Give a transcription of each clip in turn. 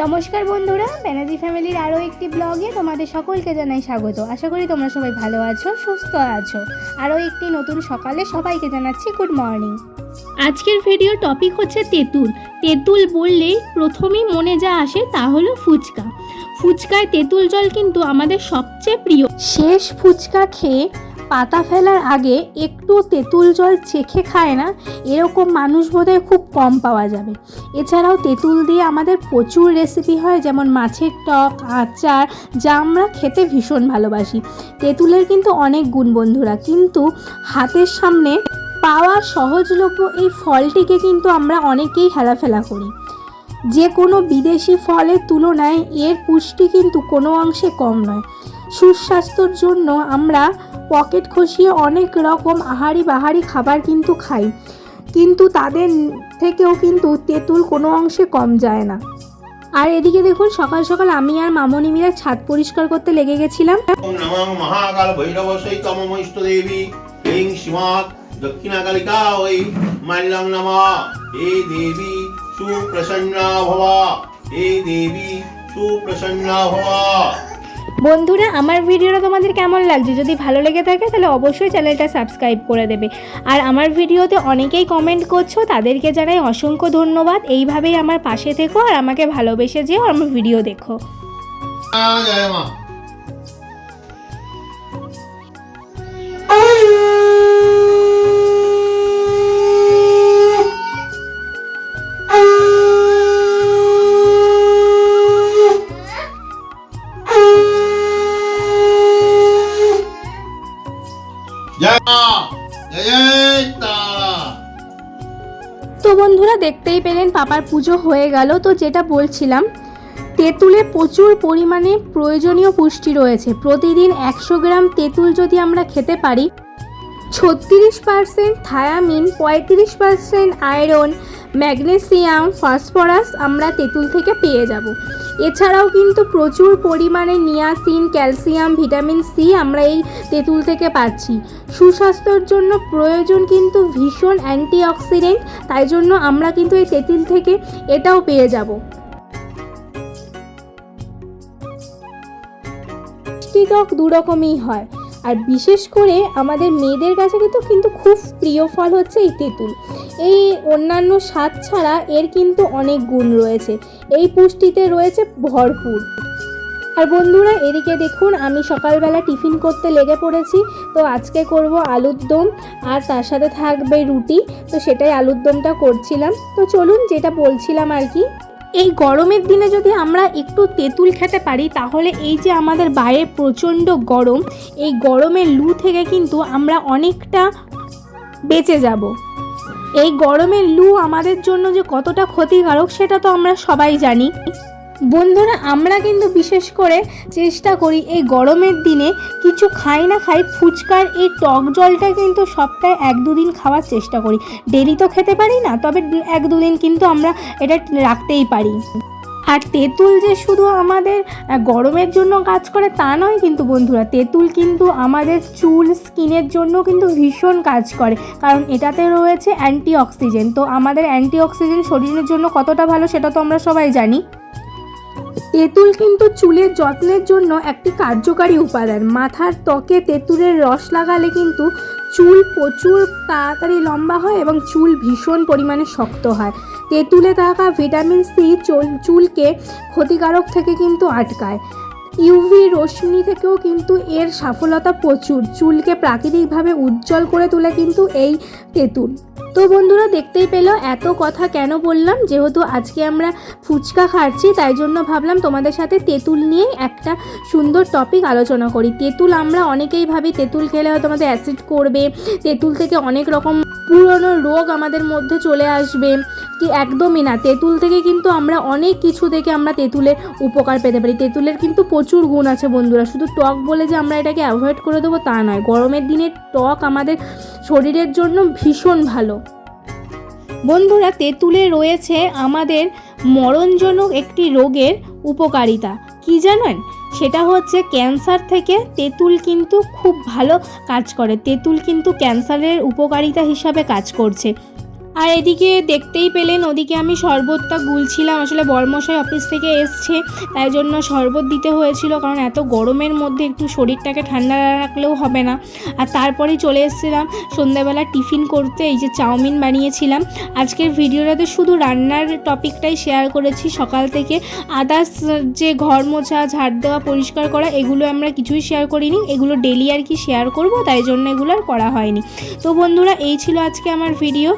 নমস্কার বন্ধুরা ব্যানার্জি ফ্যামিলির আরও একটি ব্লগে তোমাদের সকলকে জানাই স্বাগত। আশা করি তোমরা সবাই ভালো আছো সুস্থ আছো। আরও একটি নতুন সকালে সবাইকে জানাচ্ছি গুড মর্নিং। আজকের ভিডিও টপিক হচ্ছে তেঁতুল। তেঁতুল বললেই প্রথমেই মনে যা আসে তা হলো ফুচকা। ফুচকায় তেঁতুল জল কিন্তু আমাদের সবচেয়ে প্রিয়। শেষ ফুচকা খেয়ে পাতা ফেলার আগে একটু তেঁতুল জল চেখে খায় না? এরকম মানুষ বোধহয় খুব কম পাওয়া যাবে। এছাড়াও তেঁতুল দিয়ে আমাদের প্রচুর রেসিপি হয়, যেমন মাছের টক, আচার, যা আমরা খেতে ভীষণ ভালোবাসি। তেঁতুলের কিন্তু অনেক গুণ বন্ধুরা, কিন্তু হাতের সামনে পাওয়া সহজলভ্য এই ফলটিকে কিন্তু আমরা অনেকেই হেলাফেলা করি। যে কোনো বিদেশি ফলের তুলনায় এর পুষ্টি কিন্তু কোনো অংশে কম নয়। সুস্বাস্থ্যর জন্য আমরা পকেট খসিয়ে অনেক রকম আহারি বাহারি খাবার কিন্তু খাই। কিন্তু তাদের থেকেও কিন্তু তেঁতুল কোনো অংশে কম যায় না। আর এদিকে দেখুন, সকাল সকাল আমি আর মামনি মিরা ছাদ পরিষ্কার করতে লেগে গেছিলাম। সুপ্রসন্না ভব। দেবী, সুপ্রসন্না ভব। বন্ধুরা, আমার ভিডিওটা তোমাদের কেমন লাগছে? যদি ভালো লেগে থাকে, তাহলে অবশ্যই চ্যানেলটা সাবস্ক্রাইব করে দেবে। আর আমার ভিডিওতে অনেকেই কমেন্ট করছ, তাদেরকে জানাই অসংখ্য ধন্যবাদ। এইভাবেই আমার পাশে থেকো আর আমাকে ভালোবেসে যেও, আমার ভিডিও দেখো। তো বন্ধুরা দেখতেই পেলেন পাপার পুজো হয়ে গেল। তো যেটা বলছিলাম, তেঁতুলে প্রচুর পরিমাণে প্রয়োজনীয় পুষ্টি রয়েছে। প্রতিদিন একশো গ্রাম তেঁতুল যদি আমরা খেতে পারি ছত্রিশ পার্সেন্ট থায়ামিন, পঁয়ত্রিশ পার্সেন্ট আয়রন, ম্যাগনেসিয়াম, ফসফরাস আমরা তেঁতুল থেকে পেয়ে যাব। এছাড়াও কিন্তু প্রচুর পরিমাণে নিয়াসিন, ক্যালসিয়াম, ভিটামিন সি আমরা এই তেঁতুল থেকে পাচ্ছি। সুস্বাস্থ্যের জন্য প্রয়োজন কিন্তু ভীষণ অ্যান্টিঅক্সিডেন্ট, তাই জন্য আমরা কিন্তু এই তেঁতুল থেকে এটাও পেয়ে যাব। মিষ্টি টক দু রকমই হয়। আর বিশেষ করে আমাদের মেয়েদের কাছে কিন্তু কিন্তু খুব প্রিয় ফল হচ্ছে এই তেঁতুল। এই অন্যান্য স্বাদ ছাড়া এর কিন্তু অনেক গুণ রয়েছে। এই পুষ্টিতে রয়েছে ভরপুর। আর বন্ধুরা, এদিকে দেখুন, আমি সকালবেলা টিফিন করতে লেগে পড়েছি। তো আজকে করব আলুর দম, আর তার সাথে থাকবে রুটি। তো সেটাই আলুর দমটা করছিলাম। তো চলুন, যেটা বলছিলাম আর কি এই গরমের দিনে যদি আমরা একটু তেঁতুল খেতে পারি, তাহলে এই যে আমাদের বাইরে প্রচণ্ড গরম, এই গরমের লু থেকে কিন্তু আমরা অনেকটা বেঁচে যাব। এই গরমের লু আমাদের জন্য যে কতটা ক্ষতিকারক, সেটা তো আমরা সবাই জানি। বন্ধুরা, আমরা কিন্তু বিশেষ করে চেষ্টা করি এই গরমের দিনে কিছু খাই না খাই ফুচকার এই টক জলটা কিন্তু সপ্তাহে এক দুদিন খাওয়ার চেষ্টা করি। ডেলি তো খেতে পারি না, তবে এক দুদিন কিন্তু আমরা এটা রাখতেই পারি। আর তেঁতুল যে শুধু আমাদের গরমের জন্য কাজ করে তা নয় কিন্তু বন্ধুরা, তেঁতুল কিন্তু আমাদের চুল, স্কিনের জন্য কিন্তু ভীষণ কাজ করে। কারণ এটাতে রয়েছে অ্যান্টি অক্সিজেন তো আমাদের অ্যান্টি অক্সিজেন শরীরের জন্য কতটা ভালো সেটা তো আমরা সবাই জানি। তেঁতুল কিন্তু চুলের যত্নের জন্য একটি কার্যকারী উপাদান। মাথার ত্বকে তেঁতুলের রস লাগালে কিন্তু চুল প্রচুর তাড়াতাড়ি লম্বা হয় এবং চুল ভীষণ পরিমাণে শক্ত হয়। তেঁতুলে থাকা ভিটামিন সি চুল- চুলকে ক্ষতিকারক থেকে কিন্তু আটকায়। ইউভি রশ্মি থেকেও কিন্তু এর সফলতা প্রচুর। চুলকে প্রাকৃতিকভাবে উজ্জ্বল করে তোলে কিন্তু এই তেঁতুল। তো বন্ধুরা দেখতেই পেল, এত কথা কেন বললাম? যেহেতু আজকে আমরা ফুচকা খাচ্ছি, তাই জন্য ভাবলাম তোমাদের সাথে তেঁতুল নিয়ে একটা সুন্দর টপিক আলোচনা করি। তেঁতুল আমরা অনেকেই ভাবি, তেঁতুল খেলে হয়তো আমাদের অ্যাসিড করবে, তেঁতুল থেকে অনেক রকম পুরনো রোগ আমাদের মধ্যে চলে আসবে। কি একদমই না, তেঁতুল থেকে কিন্তু আমরা অনেক কিছু থেকে আমরা তেঁতুলের উপকার পেতে পারি। তেঁতুলের কিন্তু প্রচুর গুণ আছে বন্ধুরা, শুধু টক বলে যে আমরা এটাকে অ্যাভয়েড করে দেবো তা নয়, গরমের দিনে টক আমাদের শরীরের জন্য ভীষণ ভালো। বন্ধুরা, তেঁতুলে রয়েছে আমাদের মরণজনক একটি রোগের উপকারিতা। কি জানেন? সেটা হচ্ছে ক্যান্সার থেকে তেঁতুল কিন্তু খুব ভালো কাজ করে। তেঁতুল কিন্তু ক্যান্সারের উপকারিতা হিসাবে কাজ করছে। আর এদিকে দেখতেই পেলেন, ওদিকে আমি শরবতটা গুলছিলাম। আসলে বর্মশাই অফিস থেকে এসছে, তাই জন্য শরবত দিতে হয়েছিল, কারণ এত গরমের মধ্যে একটু শরীরটাকে ঠান্ডা রাখলেও হবে না। আর তারপরেই চলে এসেছিলাম, সন্ধ্যাবেলা টিফিন করতে, এই যে চাউমিন বানিয়েছিলাম। আজকের ভিডিওটাতে শুধু রান্নার টপিকটাই শেয়ার করেছি, সকাল থেকে আদার্স যে ঘর মোছা, ঝাড় দেওয়া, পরিষ্কার করা, এগুলো আমরা কিছুই শেয়ার করিনি। এগুলো ডেলি আর কি শেয়ার করব, তাই জন্য এগুলো আর করা হয়নি। তো বন্ধুরা, এই ছিল আজকে আমার ভিডিও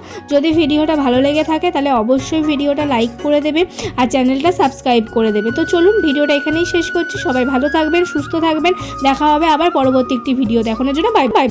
যদি ভিডিওটা ভালো লেগে থাকে, তাহলে অবশ্যই ভিডিওটা লাইক করে দেবে আর চ্যানেলটা সাবস্ক্রাইব করে দেবে। তো চলুন ভিডিওটা এখানেই শেষ করছি। সবাই ভালো থাকবেন, সুস্থ থাকবেন। দেখা হবে আবার পরবর্তী একটি ভিডিও দেখানোর জন্য। Bye bye